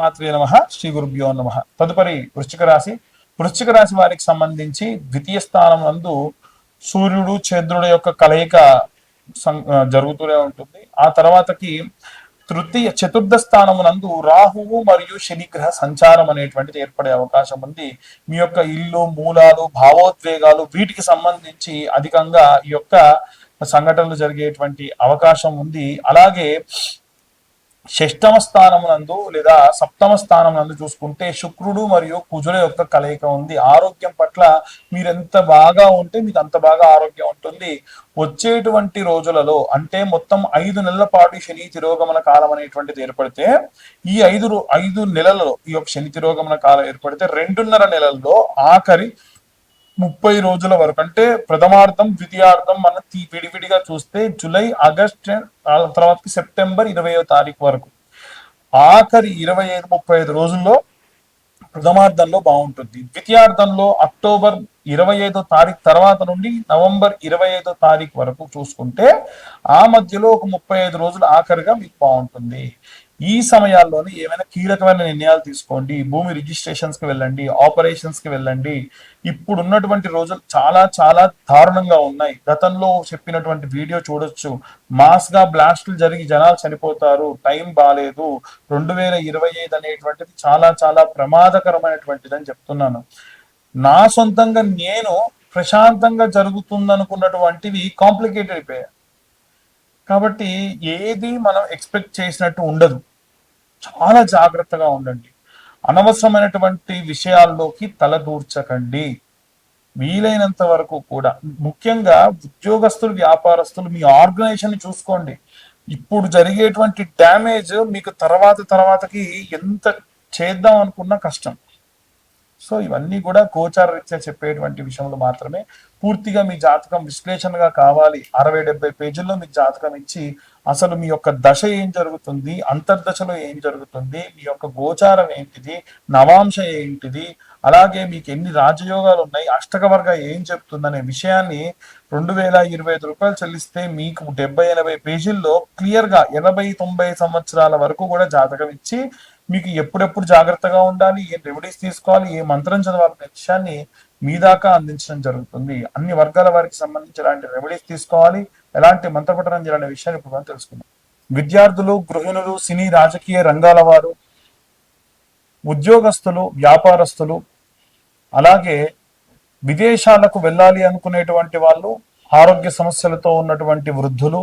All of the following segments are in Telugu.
మాత్రే నమ శ్రీ గురుభ్యో నమ. తదుపరి వృశ్చిక రాశి. వృశ్చిక రాశి వారికి సంబంధించి ద్వితీయ స్థానం నందు సూర్యుడు చంద్రుడు యొక్క కలయిక జరుగుతూనే ఉంటుంది. ఆ తర్వాతకి తృతీయ చతుర్థ స్థానమునందు రాహువు మరియు శనిగ్రహ సంచారం అనేటువంటిది ఏర్పడే అవకాశం ఉంది. మీ యొక్క ఇల్లు మూలాలు భావోద్వేగాలు వీటికి సంబంధించి అధికంగా ఈ యొక్క సంఘటనలు జరిగేటువంటి అవకాశం ఉంది. అలాగే షష్టమ స్థానమునందు లేదా సప్తమ స్థానమునందు చూసుకుంటే శుక్రుడు మరియు కుజుల యొక్క కలయిక ఉంది. ఆరోగ్యం పట్ల మీరెంత బాగా ఉంటే మీకు అంత బాగా ఆరోగ్యం ఉంటుంది. వచ్చేటువంటి రోజులలో అంటే మొత్తం ఐదు నెలల పాటు శని తిరోగమన కాలం అనేటువంటిది ఏర్పడితే ఈ ఐదు ఐదు నెలలలో ఈ యొక్క శని తిరోగమన కాలం ఏర్పడితే రెండున్నర నెలల్లో ఆఖరి ముప్పై రోజుల వరకు అంటే ప్రథమార్థం ద్వితీయార్థం మనం తీ- విడివిడిగా చూస్తే జూలై ఆగస్ట్ తర్వాత సెప్టెంబర్ ఇరవై తారీఖు వరకు. ఆఖరి ఇరవై ఐదు ముప్పై ఐదు రోజుల్లో ప్రథమార్థంలో బాగుంటుంది. ద్వితీయార్థంలో అక్టోబర్ ఇరవై ఐదో తారీఖు తర్వాత నుండి నవంబర్ ఇరవై ఐదో తారీఖు వరకు చూసుకుంటే ఆ మధ్యలో ఒక ముప్పై ఐదు రోజులు ఆఖరిగా మీకు బాగుంటుంది. ఈ సమయాల్లోనే ఏమైనా కీలకమైన నిర్ణయాలు తీసుకోండి భూమి రిజిస్ట్రేషన్స్కి వెళ్ళండి ఆపరేషన్స్కి వెళ్ళండి. ఇప్పుడు ఉన్నటువంటి రోజులు చాలా చాలా దారుణంగా ఉన్నాయి. గతంలో చెప్పినటువంటి వీడియో చూడొచ్చు. మాస్గా బ్లాస్టులు జరిగి జనాలు చనిపోతారు. టైం బాగాలేదు రెండు వేల ఇరవై ఐదు అనేటువంటిది చాలా చాలా ప్రమాదకరమైనటువంటిది అని చెప్తున్నాను. నా సొంతంగా నేను ప్రశాంతంగా జరుగుతుందనుకున్నటువంటివి కాంప్లికేటెడ్ అయిపోయాయి. కాబట్టి ఏది మనం ఎక్స్పెక్ట్ చేసినట్టు ఉండదు. చాలా జాగ్రత్తగా ఉండండి. అనవసరమైనటువంటి విషయాల్లోకి తలదూర్చకండి వీలైనంత వరకు కూడా. ముఖ్యంగా ఉద్యోగస్తులు వ్యాపారస్తులు మీ ఆర్గనైజేషన్ చూసుకోండి. ఇప్పుడు జరిగేటువంటి డ్యామేజ్ మీకు తర్వాత తర్వాతకి ఎంత చేద్దాం అనుకున్నా కష్టం. సో ఇవన్నీ కూడా గోచార రీత్యా చెప్పేటువంటి విషయంలో మాత్రమే. పూర్తిగా మీ జాతకం విశ్లేషణగా కావాలి. అరవై డెబ్బై పేజీల్లో మీ జాతకం ఇచ్చి అసలు మీ యొక్క దశ ఏం జరుగుతుంది అంతర్దశలో ఏం జరుగుతుంది మీ యొక్క గోచారం ఏంటిది నవాంశ ఏంటిది అలాగే మీకు ఎన్ని రాజయోగాలు ఉన్నాయి అష్టకవర్గ ఏం చెప్తుందనే విషయాన్ని రెండు వేల ఇరవై ఐదు రూపాయలు చెల్లిస్తే మీకు డెబ్బై ఎనభై పేజీల్లో క్లియర్గా ఎనభై తొంభై సంవత్సరాల వరకు కూడా జాతకం ఇచ్చి మీకు ఎప్పుడెప్పుడు జాగ్రత్తగా ఉండాలి? ఏ రెమెడీస్ తీసుకోవాలి? ఏ మంత్రం చదవాలనే విషయాన్ని మీ దాకా అందించడం జరుగుతుంది. అన్ని వర్గాల వారికి సంబంధించి ఎలాంటి రెమెడీస్ తీసుకోవాలి? ఎలాంటి మంత్రపఠనం చేయాలనే విషయాన్ని ఇప్పుడు మనం తెలుసుకుందాం. విద్యార్థులు గృహిణులు సినీ రాజకీయ రంగాల వారు ఉద్యోగస్తులు వ్యాపారస్తులు అలాగే విదేశాలకు వెళ్ళాలి అనుకునేటువంటి వాళ్ళు ఆరోగ్య సమస్యలతో ఉన్నటువంటి వృద్ధులు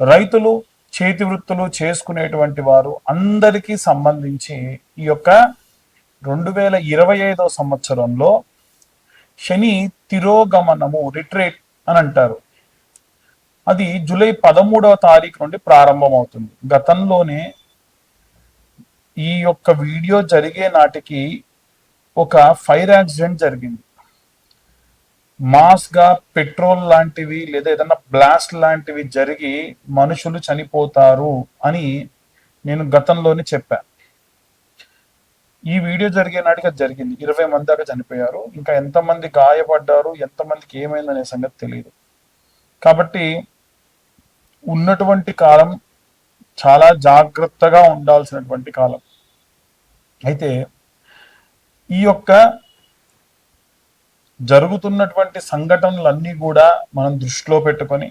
రైతులు చేతి వృత్తులు చేసుకునేటువంటి వారు అందరికీ సంబంధించి ఈ యొక్క రెండు వేల ఇరవై ఐదో సంవత్సరంలో శని తిరోగమనము రిట్రేట్ అని అంటారు. అది జూలై పదమూడవ తారీఖు నుండి ప్రారంభమవుతుంది. గతంలోనే ఈ యొక్క వీడియో జరిగే నాటికి ఒక ఫైర్ యాక్సిడెంట్ జరిగింది. మాస్గా పెట్రోల్ లాంటివి లేదా ఏదైనా బ్లాస్ట్ లాంటివి జరిగి మనుషులు చనిపోతారు అని నేను గతంలోనే చెప్పాను ఈ వీడియో జరిగే నాటికి అది జరిగింది. ఇరవై మంది దాకా చనిపోయారు. ఇంకా ఎంతమంది గాయపడ్డారు ఎంతమందికి ఏమైందనే సంగతి తెలియదు కాబట్టి ఉన్నటువంటి కాలం చాలా జాగ్రత్తగా ఉండాల్సినటువంటి కాలం. అయితే ఈ యొక్క జరుగుతున్నటువంటి సంఘటనలన్నీ కూడా మనం దృష్టిలో పెట్టుకొని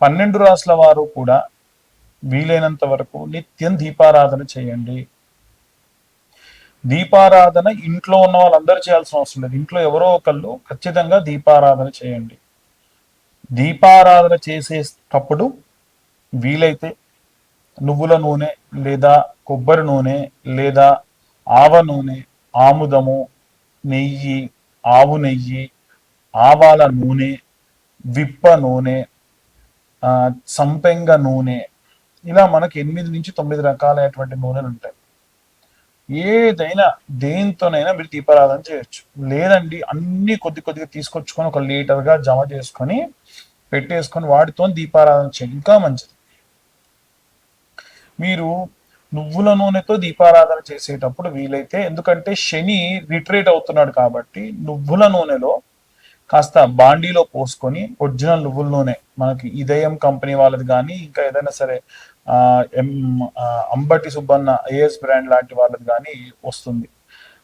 పన్నెండు రాసుల వారు కూడా వీలైనంత వరకు నిత్యం దీపారాధన చేయండి. దీపారాధన ఇంట్లో ఉన్న వాళ్ళందరూ చేయాల్సిన అవసరం లేదు. ఇంట్లో ఎవరో ఒకళ్ళు ఖచ్చితంగా దీపారాధన చేయండి. దీపారాధన చేసేటప్పుడు వీలైతే నువ్వుల నూనె లేదా కొబ్బరి నూనె లేదా ఆవ నూనె ఆముదము నెయ్యి ఆవు నెయ్యి ఆవాల నూనె విప్ప నూనె సంపెంగ నూనె. ఇలా మనకి ఎనిమిది నుంచి తొమ్మిది రకాలైనటువంటి నూనెలు ఉంటాయి. ఏదైనా దేంతోనైనా మీరు దీపారాధన చేయొచ్చు. లేదండి అన్ని కొద్ది కొద్దిగా తీసుకొచ్చుకొని ఒక లీటర్గా జమ చేసుకొని పెట్టేసుకొని వాటితో దీపారాధన చేయండి. ఇంకా మంచిది. మీరు నువ్వుల నూనెతో దీపారాధన చేసేటప్పుడు వీలైతే ఎందుకంటే శని రిట్రేట్ అవుతున్నాడు కాబట్టి నువ్వుల నూనెలో కాస్త బాండీలో పోసుకొని ఒరిజినల్ నువ్వుల నూనె మనకి ఇదయం కంపెనీ వాళ్ళది కానీ ఇంకా ఏదైనా సరే ఆ, M Ambati Subbanna AS brand లాంటి వాళ్ళది కానీ వస్తుంది.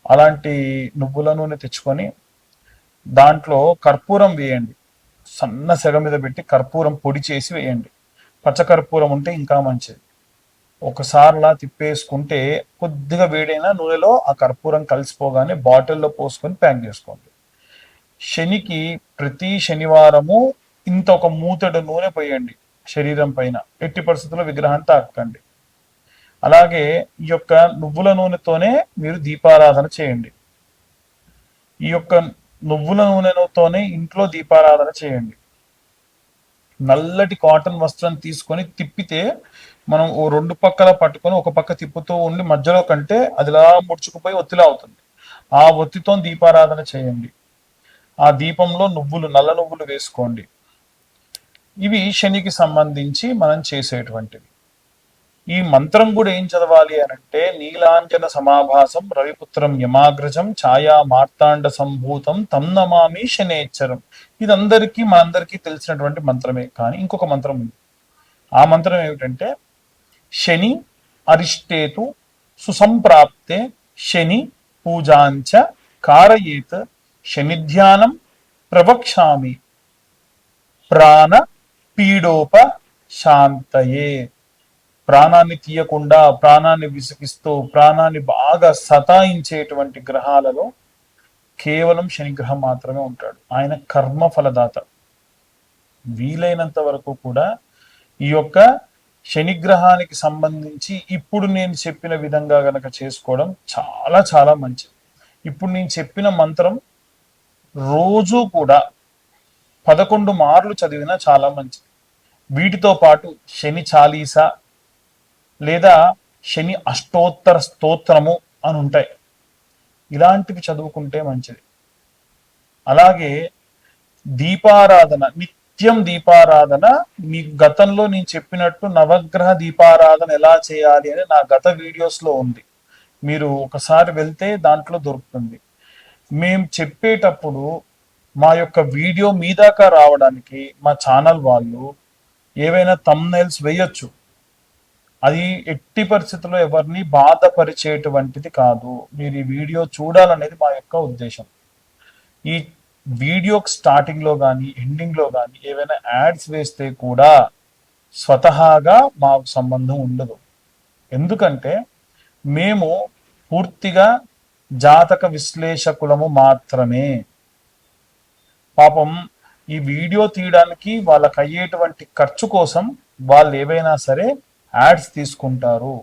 అలాంటి నువ్వుల నూనె తెచ్చుకొని దాంట్లో కర్పూరం వేయండి. సన్న సెగ మీద పెట్టి కర్పూరం పొడి చేసి వేయండి. పచ్చకర్పూరం ఉంటే ఇంకా మంచిది. ఒకసారిలా తిప్పేసుకుంటే కొద్దిగా వేడైన నూనెలో ఆ కర్పూరం కలిసిపోగానే బాటిల్లో పోసుకొని ప్యాక్ చేసుకోండి. శనికి ప్రతి శనివారము ఇంత ఒక మూతడు నూనె పోయండి శరీరం పైన. ఎట్టి పరిస్థితుల్లో విగ్రహాన్ని తాకండి అలాగే ఈ యొక్క నువ్వుల నూనెతోనే మీరు దీపారాధన చేయండి. ఈ యొక్క నువ్వుల నూనెతోనే ఇంట్లో దీపారాధన చేయండి. నల్లటి కాటన్ వస్త్రం తీసుకొని తిప్పితే మనం ఓ రెండు పక్కల పట్టుకొని ఒక పక్క తిప్పుతూ ఉండి మధ్యలో కంటే అదిలా ముడుచుకుపోయి ఒత్తిలా అవుతుంది. ఆ ఒత్తితో దీపారాధన చేయండి. ఆ దీపంలో నువ్వులు నల్ల నువ్వులు వేసుకోండి. ఇవి శనికి సంబంధించి మనం చేసేటువంటివి. ఈ మంత్రం కూడా ఏం చదవాలి అని అంటే నీలాంజన సమాభాసం రవిపుత్రం యమాగ్రజం ఛాయా మార్తాండ సంభూతం తంనమామి శనేచ్చరం ఇది శనేచ్చరం. ఇదందరికీ మనందరికీ తెలిసినటువంటి మంత్రమే. కానీ ఇంకొక మంత్రం ఉంది. ఆ మంత్రం ఏమిటంటే శని అరిష్టేతు సుసంప్రాప్తే శని పూజాంచ కారయేత్ శని ధ్యానం ప్రవక్ష్యామి ప్రాణ పీడోప శాంతయే ప్రాణాన్ని తీయకుండా ప్రాణాన్ని విసిగిస్తూ ప్రాణాన్ని బాగా సతాయించేటువంటి గ్రహాలలో కేవలం శనిగ్రహం మాత్రమే ఉంటాడు. ఆయన కర్మ ఫలదాత. వీలైనంత వరకు కూడా ఈ యొక్క శనిగ్రహానికి సంబంధించి ఇప్పుడు నేను చెప్పిన విధంగా గనక చేసుకోవడం చాలా చాలా మంచిది. ఇప్పుడు నేను చెప్పిన మంత్రం రోజు కూడా పదకొండు మార్లు చదివినా చాలా మంచిది. వీటితో పాటు శని చాలీసా లేదా శని అష్టోత్తర స్తోత్రము అని ఉంటాయి ఇలాంటివి చదువుకుంటే మంచిది. అలాగే దీపారాధన నిత్యం దీపారాధన మీకు గతంలో నేను చెప్పినట్టు నవగ్రహ దీపారాధన ఎలా చేయాలి అని నా గత వీడియోస్లో ఉంది. మీరు ఒకసారి వెళ్తే దాంట్లో దొరుకుతుంది. మేము చెప్పేటప్పుడు మా యొక్క వీడియో మీ దాకా రావడానికి మా ఛానల్ వాళ్ళు ఏవైనా తమ్నైల్స్ వేయొచ్చు. అది ఎట్టి పరిస్థితుల్లో ఎవరిని బాధపరిచేటువంటిది కాదు. మీరు ఈ వీడియో చూడాలనేది మా యొక్క ఉద్దేశం. ఈ వీడియో స్టార్టింగ్లో కానీ ఎండింగ్లో కానీ ఏవైనా యాడ్స్ వేస్తే కూడా స్వతహాగా మాకు సంబంధం ఉండదు. ఎందుకంటే మేము పూర్తిగా జాతక విశ్లేషకులము మాత్రమే. పాపం ఈ వీడియో తీయడానికి వాళ్ళకి అయ్యేటువంటి ఖర్చు కోసం వాళ్ళు ఏవైనా సరే యాడ్స్ తీసుకుంటారు.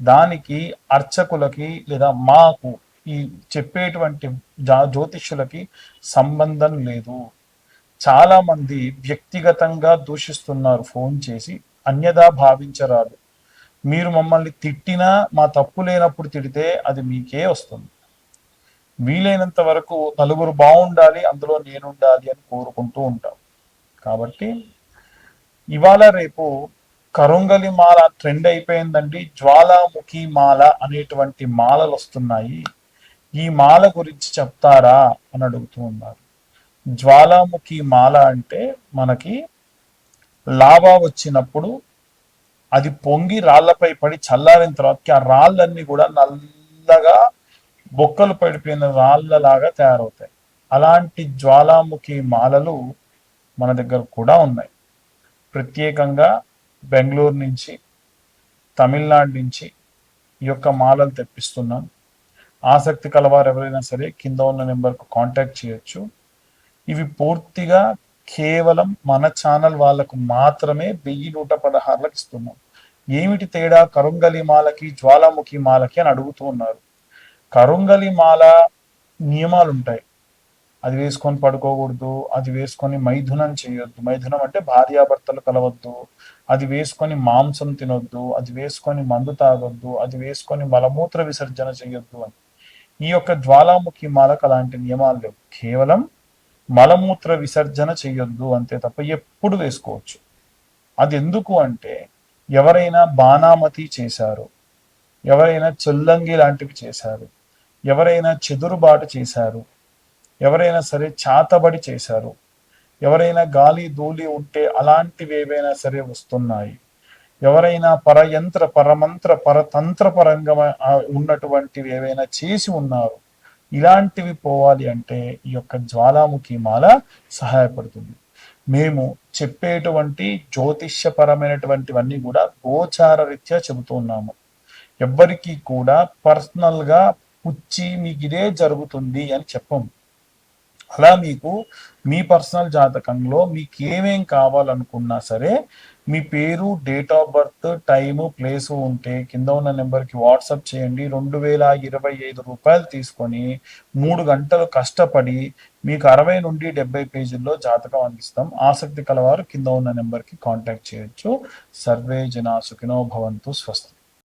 దానికి అర్చకులకి లేదా మాకు ఈ చెప్పేటువంటి జా జ్యోతిష్యులకి సంబంధం లేదు. చాలా మంది వ్యక్తిగతంగా దూషిస్తున్నారు ఫోన్ చేసి అన్యదా భావించరాదు. మీరు మమ్మల్ని తిట్టినా మా తప్పు లేనప్పుడు తిడితే అది మీకే వస్తుంది. వీలైనంత వరకు నలుగురు బాగుండాలి అందులో నేనుండాలి అని కోరుకుంటూ ఉంటాం. కాబట్టి ఇవాళ రేపు కరుంగలి మాల ట్రెండ్ అయిపోయిందండి. జ్వాలాముఖి మాల అనేటువంటి మాలలు వస్తున్నాయి. ఈ మాల గురించి చెప్తారా అని అడుగుతూ ఉన్నారు. జ్వాలాముఖి మాల అంటే మనకి లావా వచ్చినప్పుడు అది పొంగి రాళ్ళపై పడి చల్లారిన తర్వాత ఆ రాళ్ళన్నీ కూడా నల్లగా బొక్కలు పడిపోయిన రాళ్ళలాగా తయారవుతాయి. అలాంటి జ్వాలాముఖి మాలలు మన దగ్గర కూడా ఉన్నాయి. ప్రత్యేకంగా బెంగళూరు నుంచి తమిళనాడు నుంచి ఈ యొక్క మాలలు తెప్పిస్తున్నాం ఆసక్తి కలవారు ఎవరైనా సరే కింద ఉన్న నెంబర్కు కాంటాక్ట్ చేయొచ్చు. ఇవి పూర్తిగా కేవలం మన ఛానల్ వాళ్ళకు మాత్రమే వెయ్యి నూట పదహారులకు ఇస్తున్నాం. ఏమిటి తేడా? కరుంగలి మాలకి జ్వాలాముఖి మాలకి అని అడుగుతూ ఉన్నారు. కరుంగలి మాల నియమాలు ఉంటాయి అది వేసుకొని పడుకోకూడదు అది వేసుకొని మైథునం చేయొద్దు. మైథునం అంటే భార్యాభర్తలు కలవద్దు. అది వేసుకొని మాంసం తినొద్దు అది వేసుకొని మందు తాగొద్దు అది వేసుకొని మలమూత్ర విసర్జన చేయొద్దు అని. ఈ యొక్క జ్వాలాముఖి మాలకు అలాంటి నియమాలు లేవు. కేవలం మలమూత్ర విసర్జన చేయొద్దు అంతే తప్ప ఎప్పుడు వేసుకోవచ్చు. అది ఎందుకు అంటే ఎవరైనా బాణామతి చేశారు ఎవరైనా చెల్లంగి లాంటివి చేశారు ఎవరైనా చెదురుబాటు చేశారు ఎవరైనా సరే చాతబడి చేశారు. ఎవరైనా గాలి ధూళి ఉంటే అలాంటివి ఏవైనా సరే వస్తున్నాయి. ఎవరైనా పరయంత్ర పరమంత్ర పరతంత్ర పరంగా ఉన్నటువంటివి ఏవైనా చేసి ఉన్నారు. ఇలాంటివి పోవాలి అంటే ఈ యొక్క జ్వాలాముఖి మాల సహాయపడుతుంది. మేము చెప్పేటువంటి జ్యోతిష్యపరమైనటువంటివన్నీ కూడా గోచార రీత్యా చెబుతూ ఉన్నాము. కూడా పర్సనల్గా పుచ్చి మీకు ఇదే జరుగుతుంది అని చెప్పము. అలా మీకు మీ పర్సనల్ జాతకంలో మీకు ఏమేం కావాలనుకున్నా సరే మీ పేరు date of birth time place ఉంటే కింద ఉన్న నెంబర్కి వాట్సాప్ చేయండి. రెండు వేల ఇరవై ఐదు రూపాయలు తీసుకొని మూడు గంటలు కష్టపడి మీకు అరవై నుండి డెబ్బై పేజీల్లో జాతకం అందిస్తాం. ఆసక్తి కలవారు కింద ఉన్న నెంబర్కి కాంటాక్ట్ చేయొచ్చు. సర్వే జనా సుఖినో భవంతు స్వస్తి.